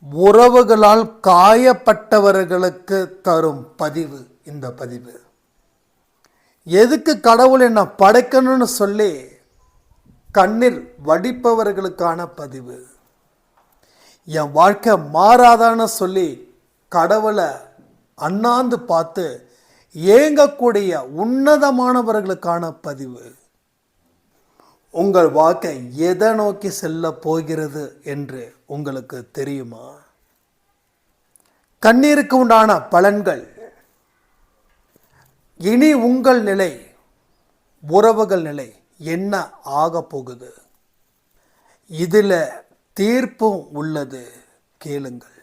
உறவுகளால் காயப்பட்டவர்களுக்கு தரும் பதிவு இந்த பதிவு. எதுக்கு கடவுள் என்னை படைக்கணும்னு சொல்லி கண்ணீர் வடிப்பவர்களுக்கான பதிவு. என் வாழ்க்கை மாறாதான்னு சொல்லி கடவுளை அண்ணாந்து பார்த்து ஏங்கக்கூடிய உன்னதமானவர்களுக்கான பதிவு. உங்கள் வாழ்க்கை எதை நோக்கி செல்ல போகிறது என்று உங்களுக்கு தெரியுமா? கண்ணீருக்கு உண்டான பலன்கள். இனி உங்கள் நிலை உறவுகள் நிலை என்ன ஆக போகுது? இதில் தீர்ப்பும் உள்ளது கேளுங்கள்.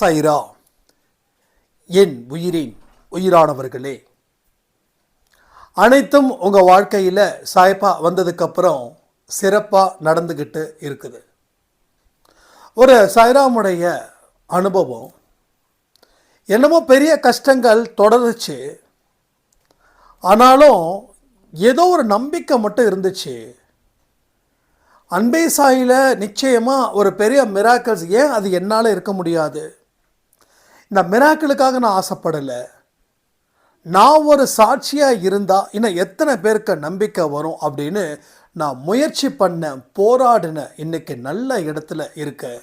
சைரா. என் உயிரின் உயிரானவர்களே அனைத்தும் உங்கள் வாழ்க்கையில் சாய்ப்பா வந்ததுக்கப்புறம் சிறப்பாக நடந்துக்கிட்டு இருக்குது. ஒரு சைராமுடைய அனுபவம் என்னமோ பெரிய கஷ்டங்கள் தொடருச்சு. ஆனாலும் ஏதோ ஒரு நம்பிக்கை மட்டும் இருந்துச்சு. அன்பே சாயில நிச்சயமாக ஒரு பெரிய மிராக்கல்ஸ் ஏன் அது என்னால் இருக்க முடியாது? இந்த மிராக்களுக்காக நான் ஆசைப்படலை. நான் ஒரு சாட்சியாக இருந்தால் இன்னும் எத்தனை பேருக்கு நம்பிக்கை வரும் அப்படின்னு நான் முயற்சி பண்ண போராடின இன்னைக்கு நல்ல இடத்துல இருக்கேன்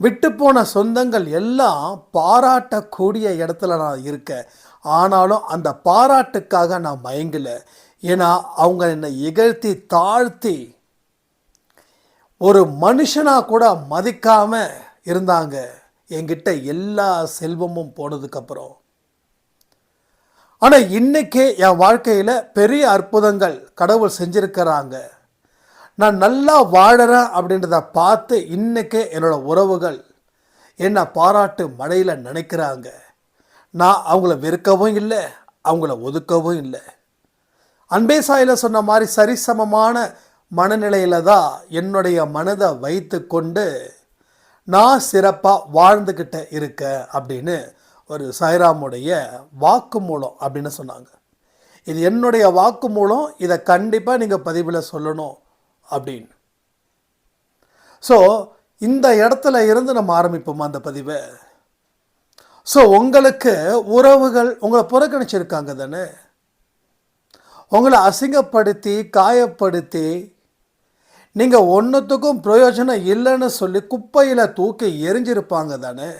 விட்டுப்போன சொந்தங்கள் எல்லாம் பாராட்டக்கூடிய இடத்துல நான் இருக்கேன். ஆனாலும் அந்த பாராட்டுக்காக நான் மயங்கலை. ஏன்னா அவங்க என்னை இகழ்த்தி தாழ்த்தி ஒரு மனுஷனாக கூட மதிக்காமல் இருந்தாங்க. என்கிட்ட எல்லா செல்வமும் போனதுக்கப்புறம். ஆனால் இன்றைக்கே என் வாழ்க்கையில் பெரிய அற்புதங்கள் கடவுள் செஞ்சிருக்கிறாங்க. நான் நல்லா வாழறேன் அப்படின்றத பார்த்து இன்றைக்கே என்னோட உறவுகள் என்னை பாராட்டு மழையில் நினைக்கிறாங்க. நான் அவங்கள வெறுக்கவும் இல்லை அவங்கள ஒதுக்கவும் இல்லை. அன்பே சாயில சொன்ன மாதிரி சரிசமமான மனநிலையில் தான் என்னுடைய மனதை வைத்து கொண்டு நான் சிறப்பாக வாழ்ந்துக்கிட்ட இருக்கேன் அப்படின்னு ஒரு சாய்ராமுடைய வாக்குமூலம் அப்படின்னு சொன்னாங்க. இது என்னுடைய வாக்குமூலம் இதை கண்டிப்பாக நீங்கள் பதிவில் சொல்லணும் அப்படின்னு. ஸோ இந்த இடத்துல இருந்து நம்ம ஆரம்பிப்போம் அந்த பதிவை? ஸோ உங்களுக்கு உறவுகள் உங்களை புறக்கணிச்சிருக்காங்க தானே? உங்களை அசிங்கப்படுத்தி காயப்படுத்தி நீங்கள் ஒன்றுத்துக்கும் பிரயோஜனம் இல்லைன்னு சொல்லி குப்பையில் தூக்கி எரிஞ்சிருப்பாங்க தானே?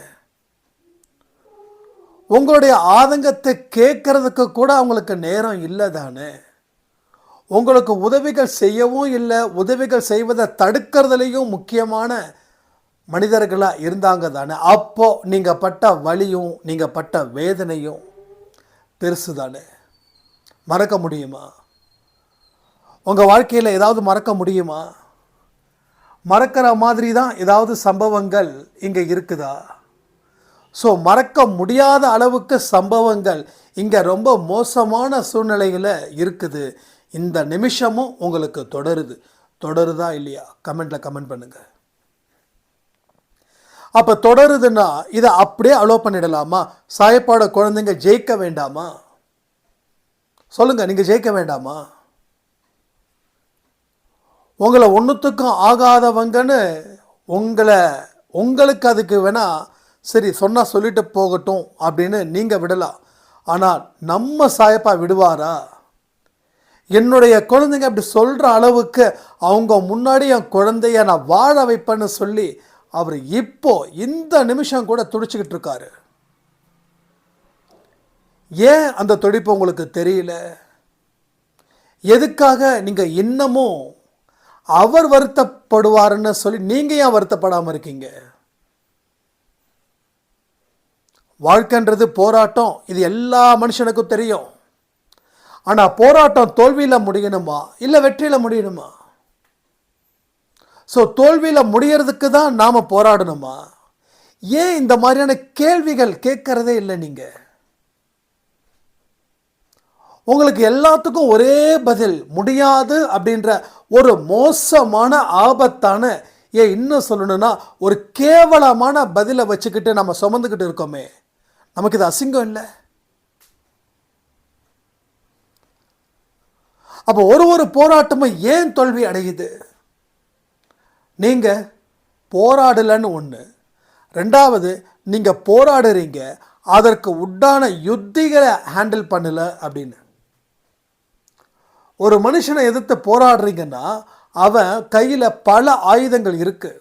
உங்களுடைய ஆதங்கத்தை கேட்கறதுக்கு கூட அவங்களுக்கு நேரம் இல்லை தானே? உங்களுக்கு உதவிகள் செய்யவும் இல்லை உதவிகள் செய்வதை தடுக்கிறதுலையும் முக்கியமான மனிதர்களாக இருந்தாங்க தானே? அப்போ நீங்கள் பட்ட வலியும் நீங்கள் பட்ட வேதனையும் பெருசு தானே? மறக்க முடியுமா? உங்கள் வாழ்க்கையில் ஏதாவது மறக்க முடியுமா? மறக்கிற மாதிரி தான் ஏதாவது சம்பவங்கள் இங்கே இருக்குதா? ஸோ மறக்க முடியாத அளவுக்கு சம்பவங்கள் இங்கே ரொம்ப மோசமான சூழ்நிலையில் இருக்குது. இந்த நிமிஷமும் உங்களுக்கு தொடருது. தொடருதா இல்லையா? கமெண்ட்டில் கமெண்ட் பண்ணுங்கள் அப்போ தொடருதுன்னா இதை அப்படியே அலோவ் பண்ணிடலாமா? சாயப்பாட குழந்தைங்க ஜெயிக்க வேண்டாமா? சொல்லுங்கள் நீங்கள் ஜெயிக்க வேண்டாமா? உங்களை ஒன்றுத்துக்கும் ஆகாதவங்கன்னு உங்களை உங்களுக்கு அதுக்கு வேணால் சரி சொன்னால் சொல்லிட்டு போகட்டும் அப்படின்னு நீங்கள் விடலாம் ஆனால் நம்ம சாயப்பா விடுவாரா? என்னுடைய குழந்தைங்க அப்படி சொல்கிற அளவுக்கு அவங்க முன்னாடி என் குழந்தைய நான் வாழ வைப்பேன்னு சொல்லி அவர் இப்போ இந்த நிமிஷம் கூட துடிச்சுக்கிட்டு இருக்காரு. ஏன் அந்த துடிப்பு உங்களுக்கு தெரியல? எதுக்காக நீங்கள் இன்னமும் அவர் வருத்தப்படுவாருன்னு சொல்லி நீங்கள் ஏன் வருத்தப்படாமல் இருக்கீங்க? வாழ்க்கைன்றது போராட்டம். இது எல்லா மனுஷனுக்கும் தெரியும். ஆனால் போராட்டம் தோல்வியில் முடியணுமா? இல்லை வெற்றியில் முடியணுமா? ஸோ தோல்வியில் முடியறதுக்கு தான் நாம் போராடணுமா? ஏன் இந்த மாதிரியான கேள்விகள் கேட்கறதே இல்லை நீங்கள் உங்களுக்கு எல்லாத்துக்கும் ஒரே பதில் முடியாது அப்படின்ற ஒரு மோசமான ஆபத்தான ஏன் இன்னும் சொல்லணும்னா ஒரு கேவலமான பதிலை வச்சுக்கிட்டு நம்ம சுமந்துக்கிட்டு இருக்கோமே. நமக்கு இது அசிங்கம் இல்லை. அப்போ ஒரு ஒரு போராட்டமும் ஏன் தோல்வி அடையுது? நீங்கள் போராடலைன்னு ஒன்று ரெண்டாவது நீங்கள் போராடுறீங்க அதற்கு உண்டான யுத்திகளை ஹேண்டில் பண்ணல அப்படின்னு. ஒரு மனுஷனை எதிர்த்து போராடுறீங்கன்னா அவன் கையில் பல ஆயுதங்கள் இருக்குது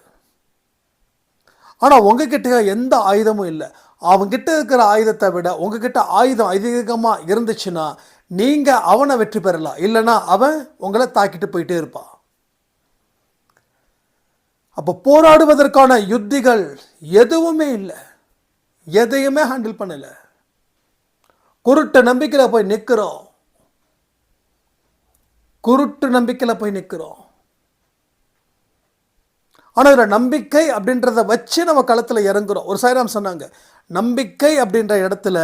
ஆனால் உங்ககிட்ட எந்த ஆயுதமும் இல்லை. அவன்கிட்ட இருக்கிற ஆயுதத்தை விட உங்ககிட்ட ஆயுதம் அதிகமாக இருந்துச்சுன்னா நீங்கள் அவனை வெற்றி பெறலாம். இல்லைன்னா அவன் உங்களை தாக்கிட்டு போயிட்டே இருப்பான். அப்போ போராடுவதற்கான யுத்திகள் எதுவுமே இல்லை. எதையுமே ஹேண்டில் பண்ணலை. குருட்ட நம்பிக்கையில் போய் நிற்கிறோம் குருட்டு நம்பிக்கையில் போய் நிற்கிறோம் ஆனால் இதில் நம்பிக்கை அப்படின்றத வச்சு நம்ம களத்தில் இறங்குறோம். ஒரு சாய்ராம் சொன்னாங்க நம்பிக்கை அப்படின்ற இடத்துல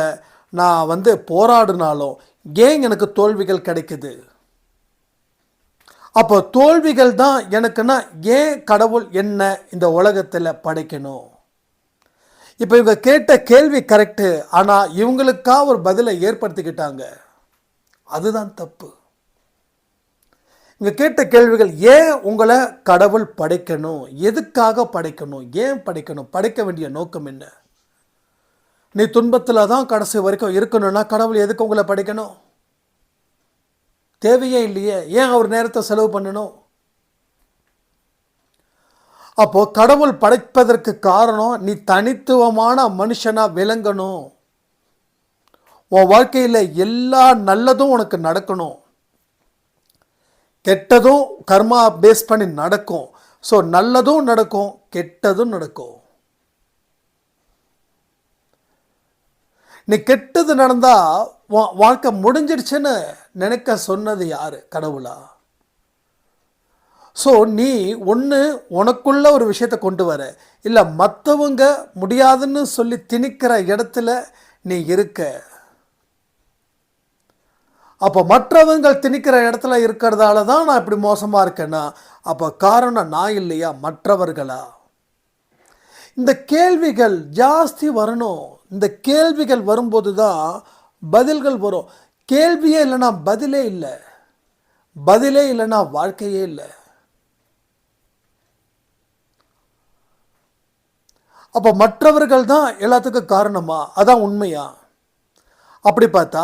நான் வந்து போராடினாலும் ஏன் எனக்கு தோல்விகள் கிடைக்குது? அப்போ தோல்விகள் தான் எனக்குன்னா ஏன் கடவுள் என்ன இந்த உலகத்தில் படைக்கணும்? இப்போ இவங்க கேட்ட கேள்வி கரெக்டு ஆனால் இவங்களுக்காக ஒரு பதிலை ஏற்படுத்திக்கிட்டாங்க. அதுதான் தப்பு. இங்கே கேட்ட கேள்விகள் ஏன் உங்களை கடவுள் படைக்கணும்? எதுக்காக படைக்கணும்? ஏன் படைக்கணும்? படைக்க வேண்டிய நோக்கம் என்ன? நீ துன்பத்தில் தான் கடைசி வரைக்கும் இருக்கணும்னா கடவுள் எதுக்கு உங்களை படைக்கணும்? தேவையே இல்லையே. ஏன் அவர் நேரத்தை செலவு பண்ணணும்? அப்போது கடவுள் படைப்பதற்கு காரணம் நீ தனித்துவமான மனுஷனாக விளங்கணும். உன் வாழ்க்கையில் எல்லா நல்லதும் உனக்கு நடக்கணும். கெட்டதும் கர்மா பேஸ் பண்ணி நடக்கும். ஸோ நல்லதும் நடக்கும் கெட்டதும் நடக்கும். நீ கெட்டது நடந்தா வா- வாழ்க்கை முடிஞ்சிடுச்சுன்னு நினைக்க சொன்னது யாரு? கடவுளா? ஸோ நீ ஒன்று உனக்குள்ள ஒரு விஷயத்தை கொண்டு வர. இல்லை மற்றவங்க முடியாதுன்னு சொல்லி திணிக்கிற இடத்துல நீ இருக்க. அப்போ மற்றவங்கள் திணிக்கிற இடத்துல இருக்கிறதால தான் நான் இப்படி மோசமாக இருக்கேன்னா அப்போ காரணம் நான் இல்லையா? மற்றவர்களா? இந்த கேள்விகள் ஜாஸ்தி வரணும். இந்த கேள்விகள் வரும்போது தான் பதில்கள் வரும். கேள்வியே இல்லைன்னா பதிலே இல்லை. பதிலே இல்லைன்னா வாழ்க்கையே இல்லை. அப்போ மற்றவர்கள் தான் எல்லாத்துக்கும் காரணமா? அதான் உண்மையா? அப்படி பார்த்தா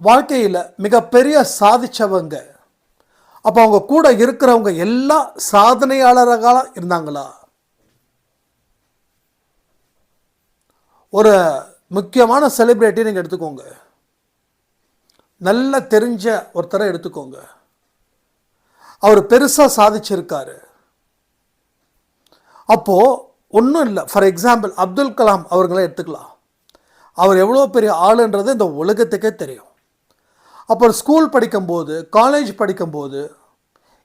வாழ்க்கையில் மிகப்பெரிய சாதிச்சவங்க. அப்போ அவங்க கூட இருக்கிறவங்க எல்லாம் சாதனையாளர்களாக இருந்தாங்களா? ஒரு முக்கியமான செலிப்ரிட்டி நீங்கள் எடுத்துக்கோங்க. நல்ல தெரிஞ்ச ஒருத்தரை எடுத்துக்கோங்க. அவர் பெருசாக சாதிச்சிருக்காரு. அப்போது ஒன்றும் இல்லை. ஃபார் எக்ஸாம்பிள் அப்துல் கலாம் அவர்களை எடுத்துக்கலாம். அவர் எவ்வளோ பெரிய ஆளுன்றது இந்த உலகத்துக்கே தெரியும். அப்புறம் ஸ்கூல் படிக்கும்போது காலேஜ் படிக்கும்போது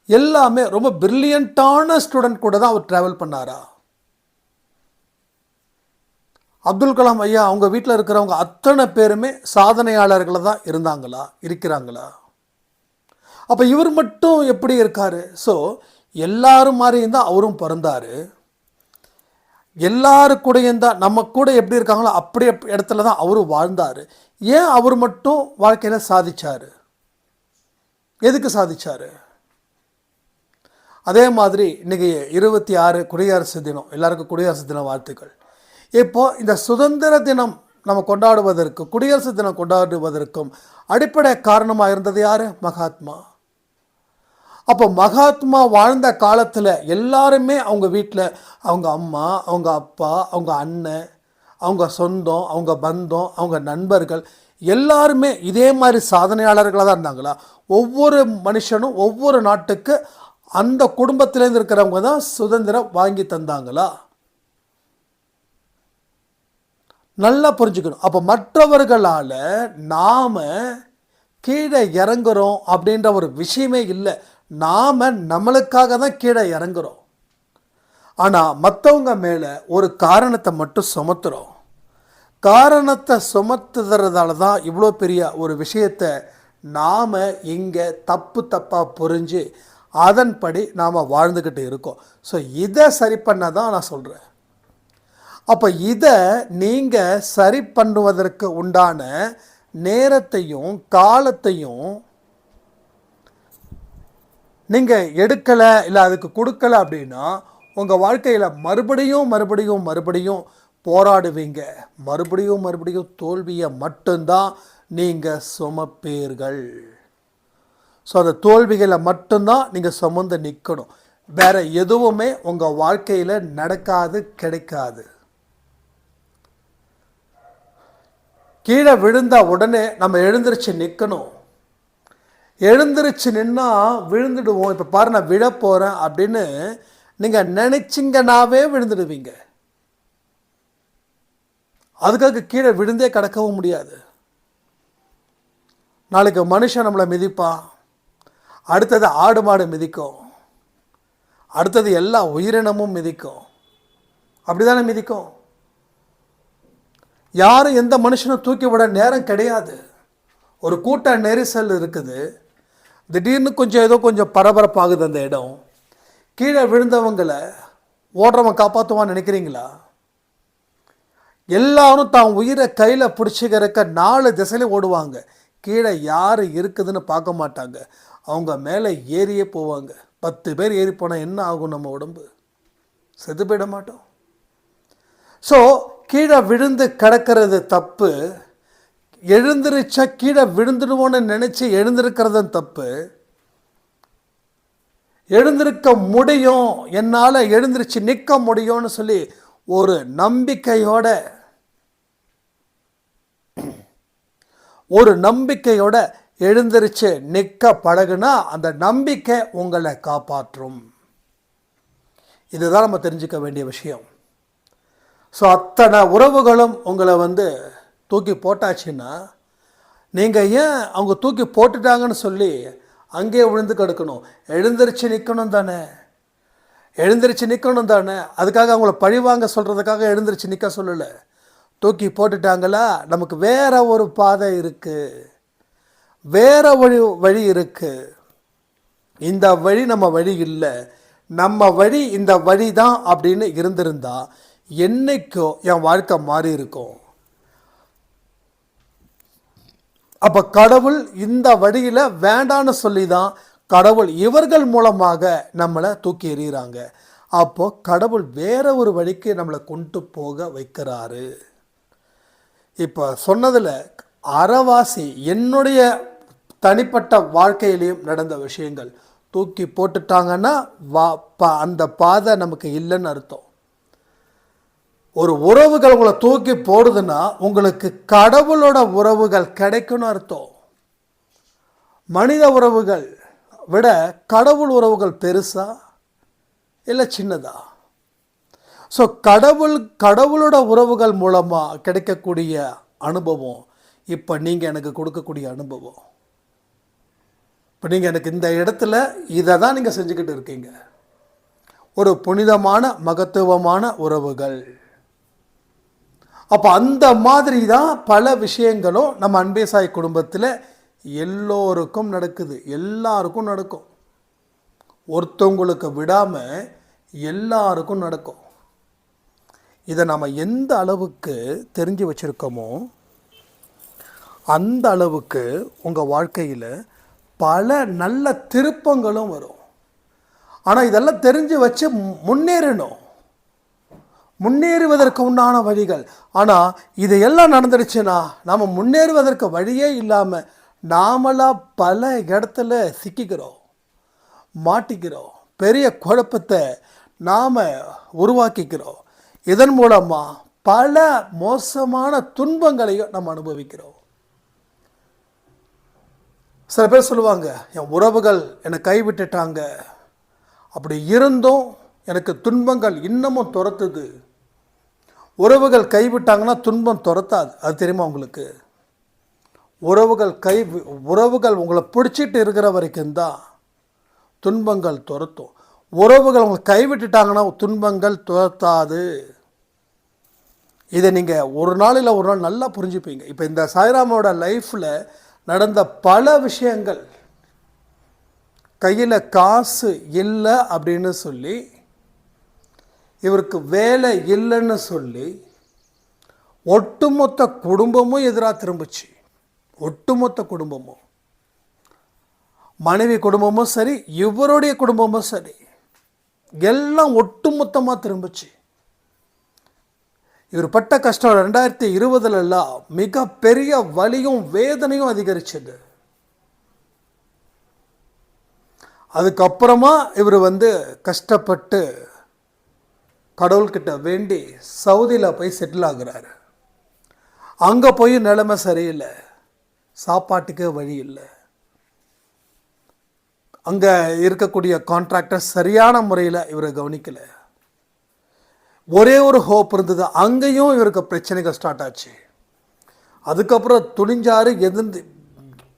எல்லாமே ரொம்ப பிரில்லியண்ட்டான ஸ்டூடெண்ட் கூட தான் அவர் ட்ராவல் பண்ணாரா? அப்துல் கலாம் ஐயா அவங்க வீட்டில் இருக்கிறவங்க அத்தனை பேருமே சாதனையாளர்களாக தான் இருந்தாங்களா? இருக்கிறாங்களா? அப்போ இவர் மட்டும் எப்படி இருக்காரு? ஸோ எல்லாரும் மாதிரியும் தான் அவரும் பிறந்தாரு. எல்லாரு தான் நம்ம கூட எப்படி இருக்காங்களோ அப்படி இடத்துல தான் அவரும் வாழ்ந்தார். ஏன் அவர் மட்டும் வாழ்க்கையில் சாதிச்சார்? எதுக்கு சாதிச்சார்? அதே மாதிரி இன்றைக்கி இருபத்தி ஆறு குடியரசு தினம் எல்லாருக்கும் குடியரசு தின வாழ்த்துக்கள். இப்போது இந்த சுதந்திர தினம் நம்ம கொண்டாடுவதற்கு குடியரசு தினம் கொண்டாடுவதற்கும் அடிப்படை காரணமாக இருந்தது யார்? மகாத்மா. அப்போ மகாத்மா வாழ்ந்த காலத்தில் எல்லாருமே அவங்க வீட்டில் அவங்க அம்மா அவங்க அப்பா அவங்க அண்ணன் அவங்க சொந்தம் அவங்க பந்தம் அவங்க நண்பர்கள் எல்லாருமே இதே மாதிரி சாதனையாளர்களாக தான் இருந்தாங்களா? ஒவ்வொரு மனுஷனும் ஒவ்வொரு நாட்டுக்கு அந்த குடும்பத்திலேருந்து இருக்கிறவங்க தான் சுதந்திரம் வாங்கி தந்தாங்களா? நல்லா புரிஞ்சுக்கணும். அப்போ மற்றவர்களால் நாம் கீழே இறங்குறோம் அப்படின்ற ஒரு விஷயமே இல்லை. நாம் நம்மளுக்காக தான் கீழே இறங்குறோம். ஆனால் மற்றவங்க மேலே ஒரு காரணத்தை மட்டும் சுமத்துகிறோம் காரணத்தை சுமத்துறதால தான் இவ்வளோ பெரிய ஒரு விஷயத்தை நாம் இங்கே தப்பு தப்பாக புரிஞ்சு அதன்படி நாம் வாழ்ந்துக்கிட்டு இருக்கோம். ஸோ இதை சரி பண்ண தான் நான் சொல்கிறேன் அப்போ இதை நீங்கள் சரி பண்ணுவதற்கு உண்டான நேரத்தையும் காலத்தையும் நீங்கள் எடுக்கலை இல்லை அதுக்கு கொடுக்கல அப்படின்னா உங்கள் வாழ்க்கையில் மறுபடியும் மறுபடியும் மறுபடியும் போராடுவீங்க. மறுபடியும் மறுபடியும் தோல்வியை மட்டும்தான் நீங்கள் சுமப்பீர்கள். ஸோ அந்த தோல்விகளை மட்டும்தான் நீங்கள் சுமந்து நிற்கணும் வேற எதுவுமே உங்கள் வாழ்க்கையில் நடக்காது கிடைக்காது. கீழே விழுந்த உடனே நம்ம எழுந்திருச்சு நிற்கணும் எழுந்திருச்சு நின்னா விழுந்துடுவோம். இப்போ பாரு நான் விழ போகிறேன் அப்படின்னு நீங்கள் நினைச்சிங்கனாவே விழுந்துடுவீங்க. அதுக்காக கீழே விழுந்தே கிடக்கவும் முடியாது. நாளைக்கு மனுஷன் நம்மளை மிதிப்பான். அடுத்தது ஆடு மாடு மிதிக்கும். அடுத்தது எல்லா உயிரினமும் மிதிக்கும். அப்படிதானே மிதிக்கும்? யாரும் எந்த மனுஷனும் தூக்கி விட நேரம் கிடையாது. ஒரு கூட்ட நெரிசல் இருக்குது. திடீர்னு கொஞ்சம் ஏதோ கொஞ்சம் பரபரப்பாகுது அந்த இடம். கீழே விழுந்தவங்களை ஓடுறவன் காப்பாற்றுவான்னு நினைக்கிறீங்களா? எல்லாரும் தான் உயிரை கையில் பிடிச்சிக்கிறக்க நாலு திசையில ஓடுவாங்க. கீழே யார் இருக்குதுன்னு பார்க்க மாட்டாங்க. அவங்க மேலே ஏறியே போவாங்க. பத்து பேர் ஏறி போனால் என்ன ஆகும் நம்ம உடம்பு? செத்து போயிட மாட்டோம். ஸோ கீழே விழுந்து கிடக்கிறது தப்பு. எழுந்திருச்சா கீழே விழுந்துடுவோன்னு நினச்சி எழுந்திருக்கிறதும் தப்பு. எழுந்திருக்க முடியும் என்னால் எழுந்திருச்சு நிற்க முடியும்னு சொல்லி ஒரு நம்பிக்கையோட ஒரு நம்பிக்கையோட எழுந்திருச்சு நிற்க பழகுனா அந்த நம்பிக்கை உங்களை காப்பாற்றும். இதுதான் நம்ம தெரிஞ்சுக்க வேண்டிய விஷயம். ஸோ அத்தனை உறவுகளும் உங்களை வந்து தூக்கி போட்டாச்சுன்னா நீங்கள் ஏன் அவங்க தூக்கி போட்டுட்டாங்கன்னு சொல்லி அங்கேயே விழுந்து கிடக்கணும்? எழுந்திரிச்சு நிற்கணும் தானே. எழுந்திரிச்சு நிற்கணும் தானே. அதுக்காக அவங்கள பழிவாங்க சொல்கிறதுக்காக எழுந்திருச்சு நிற்க சொல்லலை. தூக்கி போட்டுட்டாங்களா? நமக்கு வேறு ஒரு பாதை இருக்குது வேறு வழி வழி இருக்குது இந்த வழி நம்ம வழி இல்லை. நம்ம வழி இந்த வழி தான் அப்படின்னு இருந்திருந்தா என்றைக்கோ என் வாழ்க்கை மாறி இருக்கும். அப்போ கடவுள் இந்த வழியில் வேண்டான்னு சொல்லி தான் கடவுள் இவர்கள் மூலமாக நம்மளை தூக்கி எறிகிறாங்க. அப்போ கடவுள் வேற ஒரு வழிக்கு நம்மளை கொண்டு போக வைக்கிறாரு. இப்போ சொன்னதில் அறவாசி என்னுடைய தனிப்பட்ட வாழ்க்கையிலையும் நடந்த விஷயங்கள். தூக்கி போட்டுட்டாங்கன்னா வா பா அந்த பாதை நமக்கு இல்லைன்னு அர்த்தம். ஒரு உறவுகள் உங்களை தூக்கி போடுதுன்னா உங்களுக்கு கடவுளோட உறவுகள் கிடைக்கும்னு அர்த்தம். மனித உறவுகள் விட கடவுள் உறவுகள் பெருசா இல்லை சின்னதா? ஸோ கடவுள் கடவுளோட உறவுகள் மூலமாக கிடைக்கக்கூடிய அனுபவம் இப்போ நீங்கள் எனக்கு கொடுக்கக்கூடிய அனுபவம். இப்போ நீங்கள் எனக்கு இந்த இடத்துல இதை தான் நீங்கள் செஞ்சுக்கிட்டு இருக்கீங்க. ஒரு புனிதமான மகத்துவமான உறவுகள். அப்போ அந்த மாதிரி தான் பல விஷயங்களும் நம்ம அன்பேசாய் குடும்பத்தில் எல்லோருக்கும் நடக்குது. எல்லாருக்கும் நடக்கும். ஒருத்தவங்களுக்கு விடாமல் எல்லாருக்கும் நடக்கும். இதை நம்ம எந்த அளவுக்கு தெரிஞ்சு வச்சுருக்கோமோ அந்த அளவுக்கு உங்கள் வாழ்க்கையில் பல நல்ல திருப்பங்களும் வரும். ஆனால் இதெல்லாம் தெரிஞ்சு வச்சு முன்னேறணும். முன்னேறுவதற்கு உண்டான வழிகள். ஆனால் இதையெல்லாம் நடந்துடுச்சுன்னா நாம் முன்னேறுவதற்கு வழியே இல்லாமல் நாமளாக பல இடத்துல சிக்கிக்கிறோம் மாட்டிக்கிறோம் பெரிய குழப்பத்தை நாம் உருவாக்கிக்கிறோம். இதன் மூலமாக பல மோசமான துன்பங்களையும் நம்ம அனுபவிக்கிறோம். சில பேர் சொல்லுவாங்க என் உறவுகள் என்னை கைவிட்டுட்டாங்க. அப்படி இருந்தும் எனக்கு துன்பங்கள் இன்னமும் துரத்துது. உறவுகள் கைவிட்டாங்கன்னா துன்பம் துரத்தாது. அது தெரியுமா உங்களுக்கு? உறவுகள் கை உறவுகள் உங்களை பிடிச்சிட்டு இருக்கிற வரைக்கும் தான் துன்பங்கள் துரத்தும். உறவுகள் உங்களை கைவிட்டுட்டாங்கன்னா துன்பங்கள் துரத்தாது. இதை நீங்கள் ஒரு நாளில் ஒரு நாள் நல்லா புரிஞ்சுப்பீங்க. இப்போ இந்த சாய்ராமோட லைஃப்பில் நடந்த பல விஷயங்கள் கையில் காசு இல்லை அப்படின்னு சொல்லி இவருக்கு வேலை இல்லைன்னு சொல்லி ஒட்டுமொத்த குடும்பமும் எதிராக திரும்பிச்சு. ஒட்டுமொத்த குடும்பமும். மனைவி குடும்பமும் சரி இவருடைய குடும்பமும் சரி எல்லாம் ஒட்டுமொத்தமாக திரும்பிச்சு. இவர் பட்ட கஷ்டம் ரெண்டாயிரத்தி இருபதுலலாம் மிகப்பெரிய வலியும் வேதனையும் அதிகரிச்சது. அதுக்கப்புறமா இவர் வந்து கஷ்டப்பட்டு கடவுள்கிட்ட வேண்டி சவுதியில் போய் செட்டில் ஆகுறாரு. அங்கே போய் நிலைமை சரியில்லை. சாப்பாட்டுக்கே வழி இல்லை. அங்கே இருக்கக்கூடிய கான்ட்ராக்டர் சரியான முறையில் இவரை கவனிக்கலை. ஒரே ஒரு ஹோப் இருந்தது. அங்கேயும் இவருக்கு பிரச்சனைகள் ஸ்டார்ட் ஆச்சு. அதுக்கப்புறம் துணிஞ்சாரு எதிர்ந்து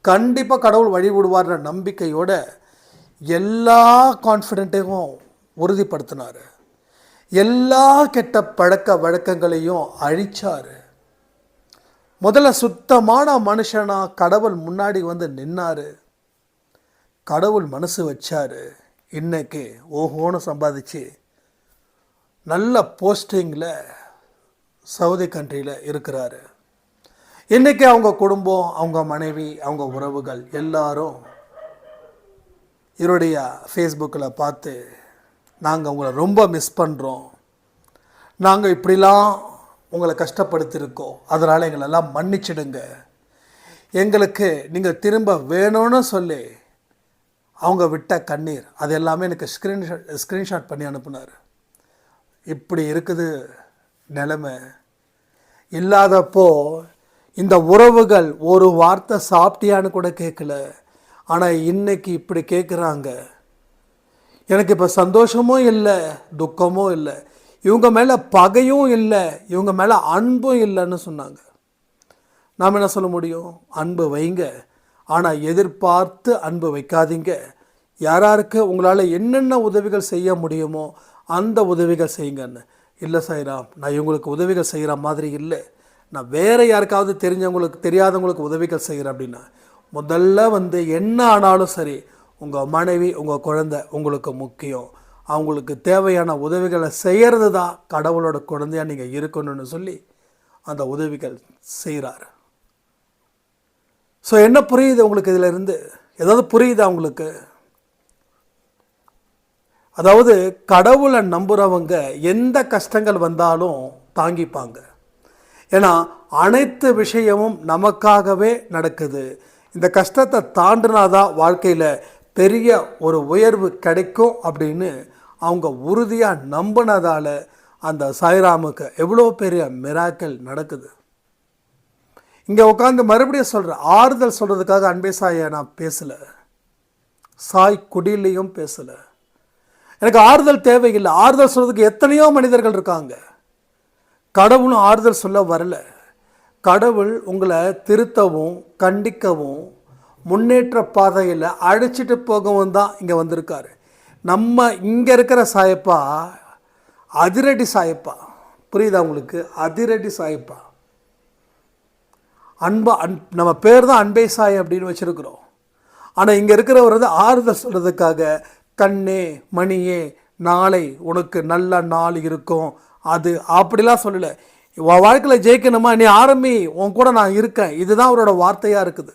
கண்டிப்பாக கடவுள் வழி விடுவார்ன்ற நம்பிக்கையோட எல்லா கான்ஃபிடென்ட்டையும் உறுதிப்படுத்தினார். எல்லா கெட்ட பழக்க வழக்கங்களையும் அழிச்சார். முதல்ல சுத்தமான மனுஷனா கடவுள் முன்னாடி வந்து நின்னார். கடவுள் மனசு வச்சார். இன்னைக்கு ஓஹோன்னு சம்பாதிச்சு நல்ல போஸ்டிங்கில் சவுதி கண்ட்ரியில் இருக்கிறாரு. இன்றைக்கி அவங்க குடும்பம் அவங்க மனைவி அவங்க உறவுகள் எல்லாரும் இவருடைய ஃபேஸ்புக்கில் பார்த்து நாங்கள் உங்களை ரொம்ப மிஸ் பண்ணுறோம் நாங்கள் இப்படிலாம் உங்களை கஷ்டப்படுத்தியிருக்கோம் அதனால் எங்களெல்லாம் மன்னிச்சிடுங்க. எங்களுக்கு நீங்கள் திரும்ப வேணும்னு சொல்லி அவங்க விட்ட கண்ணீர் அது எல்லாமே எனக்கு ஸ்க்ரீன்ஷாட் ஸ்க்ரீன்ஷாட் பண்ணி அனுப்புனார். இப்படி இருக்குது நிலைமை. இல்லாதப்போ இந்த உறவுகள் ஒரு வார்த்தை சாப்பிட்டியான்னு கூட கேட்கல. ஆனால் இன்னைக்கு இப்படி கேட்குறாங்க எனக்கு இப்போ சந்தோஷமும் இல்லை துக்கமும் இல்லை இவங்க மேலே பகையும் இல்லை இவங்க மேலே அன்பும் இல்லைன்னு சொன்னாங்க. நாம் என்ன சொல்ல முடியும்? அன்பு வைங்க. ஆனால் எதிர்பார்த்து அன்பு வைக்காதீங்க. யாராருக்கு உங்களால் என்னென்ன உதவிகள் செய்ய முடியுமோ அந்த உதவிகள் செய்யுங்கன்னு இல்லை சாய்ராம் நான் இவங்களுக்கு உதவிகள் செய்கிற மாதிரி இல்லை. நான் வேறு யாருக்காவது தெரிஞ்சவங்களுக்கு தெரியாதவங்களுக்கு உதவிகள் செய்கிறேன் அப்படின்னா முதல்ல வந்து என்ன ஆனாலும் சரி உங்கள் மனைவி உங்கள் குழந்தை உங்களுக்கு முக்கியம். அவங்களுக்கு தேவையான உதவிகளை செய்கிறது தான் கடவுளோட குழந்தையாக நீங்கள் இருக்கணும்னு சொல்லி அந்த உதவிகள் செய்கிறார் ஸோ என்ன புரியுது உங்களுக்கு இதிலிருந்து? ஏதாவது புரியுதா உங்களுக்கு? அதாவது கடவுளை நம்புகிறவங்க எந்த கஷ்டங்கள் வந்தாலும் தாங்கிப்பாங்க. ஏன்னா அனைத்து விஷயமும் நமக்காகவே நடக்குது. இந்த கஷ்டத்தை தாண்டினாதான் வாழ்க்கையில் பெரிய ஒரு உயர்வு கிடைக்கும் அப்படின்னு அவங்க உறுதியாக நம்பினதால் அந்த சாய்ராமுக்கு எவ்வளோ பெரிய மிராக்கள் நடக்குது. இங்கே உட்காந்து மறுபடியும் சொல்கிறேன் ஆறுதல் சொல்கிறதுக்காக அன்பே சாயை நான் பேசலை. சாய் குடியிலையும் பேசலை. எனக்கு ஆறுதல் தேவையில்லை. ஆறுதல் சொல்கிறதுக்கு எத்தனையோ மனிதர்கள் இருக்காங்க. கடவுளும் ஆறுதல் சொல்ல வரல. கடவுள் உங்களை திருத்தவும் கண்டிக்கவும் முன்னேற்ற பாதையில் அழைச்சிட்டு போகவும் தான் இங்கே வந்திருக்காரு. நம்ம இங்கே இருக்கிற சாயப்பா அதிரடி சாயப்பா. புரியுதா உங்களுக்கு? அதிரடி சாயப்பா. அன்பா அன் நம்ம பேர் தான் அன்பை சாய் அப்படின்னு வச்சுருக்குறோம். ஆனால் இங்கே இருக்கிறவர் வந்து ஆறுதல் சொல்கிறதுக்காக கண்ணே மணியே நாளை உனக்கு நல்ல நாள் இருக்கும். அது அப்படிலாம் சொல்லலை. வாழ்க்கையில் ஜெயிக்கணுமா? நீ ஆரம்பி உன் கூட நான் இருக்கேன். இதுதான் அவரோட வார்த்தையாக இருக்குது.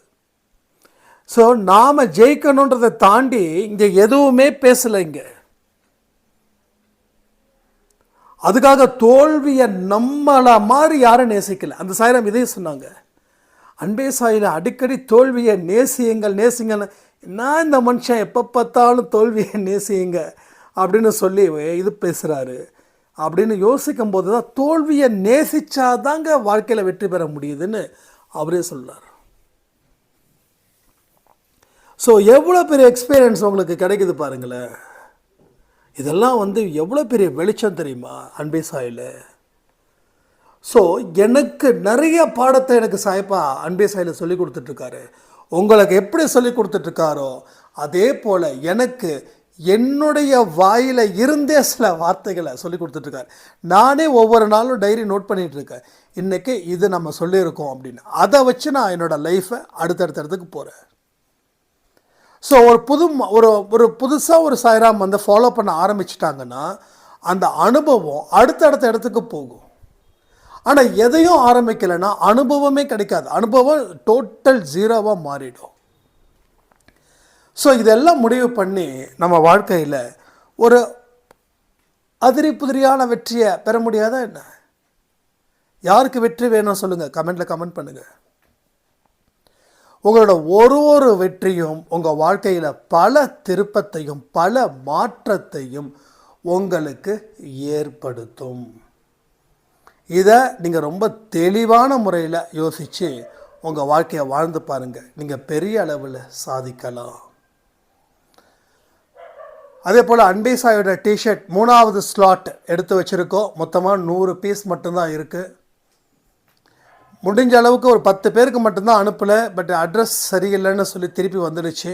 ஸோ நாம் ஜெயிக்கணுன்றதை தாண்டி இங்கே எதுவுமே பேசலை இங்கே. அதுக்காக தோல்வியை நம்மளை மாதிரி யாரும் நேசிக்கலை. அந்த சாயிரம் இதையும் சொன்னாங்க. அன்பே சாயில் அடிக்கடி தோல்வியை நேசியுங்கள் நேசிங்கள் என்ன இந்த மனுஷன் எப்போ பார்த்தாலும் தோல்வியை நேசியுங்க? அப்படின்னு சொல்லி இது பேசுகிறாரு அப்படின்னு யோசிக்கும் போது தான் தோல்வியை நேசித்தாதாங்க வாழ்க்கையில் வெற்றி பெற முடியுதுன்னு அவரே சொல்கிறார் ஸோ எவ்வளோ பெரிய எக்ஸ்பீரியன்ஸ் உங்களுக்கு கிடைக்குது பாருங்களேன். இதெல்லாம் வந்து எவ்வளோ பெரிய வெளிச்சம் தெரியுமா? அன்பே சாயில். ஸோ எனக்கு நிறைய பாடத்தை எனக்கு சாய்ப்பா அன்பே சாயில் சொல்லி கொடுத்துட்ருக்காரு. உங்களுக்கு எப்படி சொல்லி கொடுத்துட்ருக்காரோ அதே போல் எனக்கு என்னுடைய வாயில் இருந்தே சில வார்த்தைகளை சொல்லி கொடுத்துட்ருக்காரு. நானே ஒவ்வொரு நாளும் டைரி நோட் பண்ணிகிட்ருக்கேன் இன்றைக்கி இது நம்ம சொல்லியிருக்கோம் அப்படின்னு. அதை வச்சு நான் என்னோடய லைஃப்பை அடுத்தடுத்த இடத்துக்கு போகிறேன் ஸோ ஒரு புது ஒரு ஒரு புதுசாக ஒரு சாய்ராம் வந்து ஃபாலோ பண்ண ஆரம்பிச்சிட்டாங்கன்னா அந்த அனுபவம் அடுத்தடுத்த இடத்துக்கு போகும். ஆனால் எதையும் ஆரம்பிக்கலைன்னா அனுபவமே கிடைக்காது. அனுபவம் டோட்டல் ஜீரோவாக மாறிடும். ஸோ இதெல்லாம் முடிவு பண்ணி நம்ம வாழ்க்கையில் ஒரு அதிரி புதிரியான வெற்றியை பெற முடியாதா என்ன? யாருக்கு வெற்றி வேணும் சொல்லுங்கள் கமெண்ட்டில் கமெண்ட் பண்ணுங்கள் உங்களோட ஒரு ஒரு வெற்றியும் உங்கள் வாழ்க்கையில் பல திருப்பத்தையும் பல மாற்றத்தையும் உங்களுக்கு ஏற்படுத்தும். இதை நீங்கள் ரொம்ப தெளிவான முறையில் யோசித்து உங்கள் வாழ்க்கையை வாழ்ந்து பாருங்கள் நீங்கள் பெரிய அளவில் சாதிக்கலாம். அதே போல் அன்பேசாயோட டிஷர்ட் மூணாவது ஸ்லாட் எடுத்து வச்சுருக்கோம். மொத்தமாக நூறு பீஸ் மட்டும்தான் இருக்குது முடிஞ்ச அளவுக்கு ஒரு பத்து பேருக்கு மட்டும்தான் அனுப்பலை பட் அட்ரஸ் சரியில்லைன்னு சொல்லி திருப்பி வந்துடுச்சு.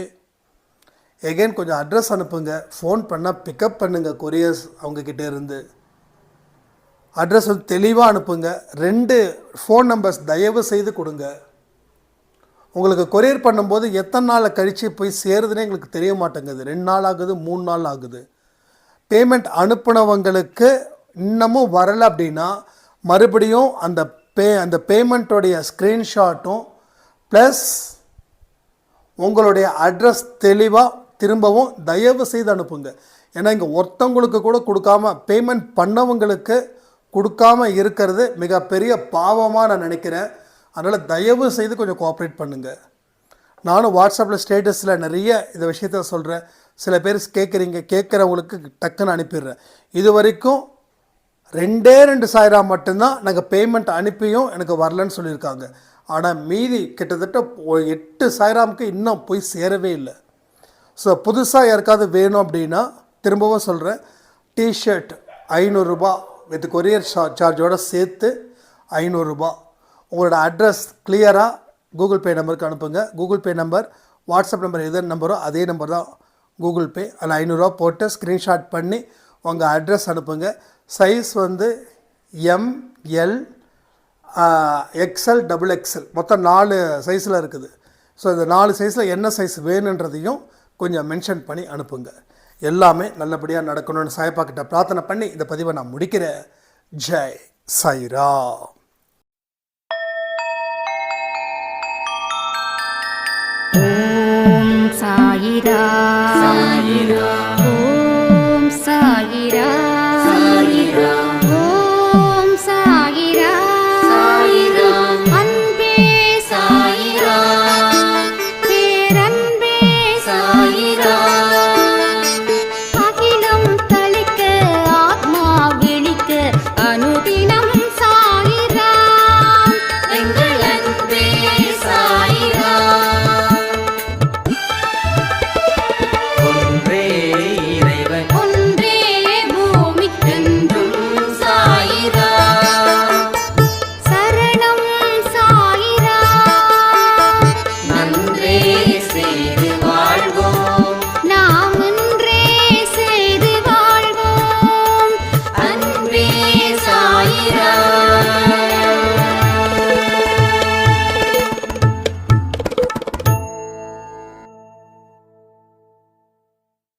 எகைன் கொஞ்சம் அட்ரஸ் அனுப்புங்க. ஃபோன் பண்ணால் பிக்கப் பண்ணுங்கள் கொரியர்ஸ் அவங்கக்கிட்ட இருந்து. அட்ரஸ் வந்து தெளிவாக அனுப்புங்க. ரெண்டு ஃபோன் நம்பர்ஸ் தயவு செய்து கொடுங்க. உங்களுக்கு கொரியர் பண்ணும்போது எத்தனை நாளை கழித்து போய் சேருதுன்னே எங்களுக்கு தெரிய மாட்டேங்குது. ரெண்டு நாள் ஆகுது மூணு நாள் ஆகுது. பேமெண்ட் அனுப்புனவங்களுக்கு இன்னமும் வரலை அப்படின்னா மறுபடியும் அந்த பே அந்த பேமெண்ட்டோடைய ஸ்க்ரீன்ஷாட்டும் ப்ளஸ் உங்களுடைய அட்ரஸ் தெளிவாக திரும்பவும் தயவு செய்து அனுப்புங்க. ஏன்னா இங்கே ஒருத்தவங்களுக்கு கூட கொடுக்காம பேமெண்ட் பண்ணவங்களுக்கு கொடுக்காம இருக்கிறது மிகப்பெரிய பாவமாக நான் நினைக்கிறேன். அதனால் தயவு செய்து கொஞ்சம் கோஆப்ரேட் பண்ணுங்கள் நானும் வாட்ஸ்அப்பில் ஸ்டேட்டஸில் நிறைய இந்த விஷயத்த சொல்கிறேன் சில பேர் கேட்குறீங்க கேட்குறவங்களுக்கு டக்குன்னு அனுப்பிடுறேன். இது வரைக்கும் ரெண்டே ரெண்டு சாயிரம் மட்டும்தான் நாங்கள் பேமெண்ட் அனுப்பியும் எனக்கு வரலன்னு சொல்லியிருக்காங்க. ஆனால் மீதி கிட்டத்தட்ட எட்டு சாயிராமுக்கு இன்னும் போய் சேரவே இல்லை. ஸோ புதுசாக யாருக்காவது வேணும் அப்படின்னா திரும்பவும் சொல்கிறேன் டிஷர்ட் ஐநூறுரூபா வித் கொரியர் சார்ஜோடு சேர்த்து ஐநூறுரூபா உங்களோட அட்ரஸ் கிளியராக கூகுள் பே நம்பருக்கு அனுப்புங்க. Google pay number WhatsApp number எது நம்பரோ அதே நம்பர் தான் கூகுள் பே அதில் ஐநூறுரூவா போட்டு ஸ்க்ரீன்ஷாட் பண்ணி உங்கள் அட்ரஸ் அனுப்புங்க. சைஸ் வந்து எம்எல் எக்ஸ்எல் டபுள் எக்ஸ்எல் மொத்தம் நாலு சைஸில் இருக்குது. ஸோ இந்த நாலு சைஸில் என்ன சைஸ் வேணுன்றதையும் கொஞ்சம் மென்ஷன் பண்ணி அனுப்புங்க. எல்லாமே நல்லபடியாக நடக்கணும்னு சாயப்பா கிட்ட பிரார்த்தனை பண்ணி இந்த பதிவை நான் முடிக்கிறேன். ஜெய் சாய்ரா ஓம் சாயிரா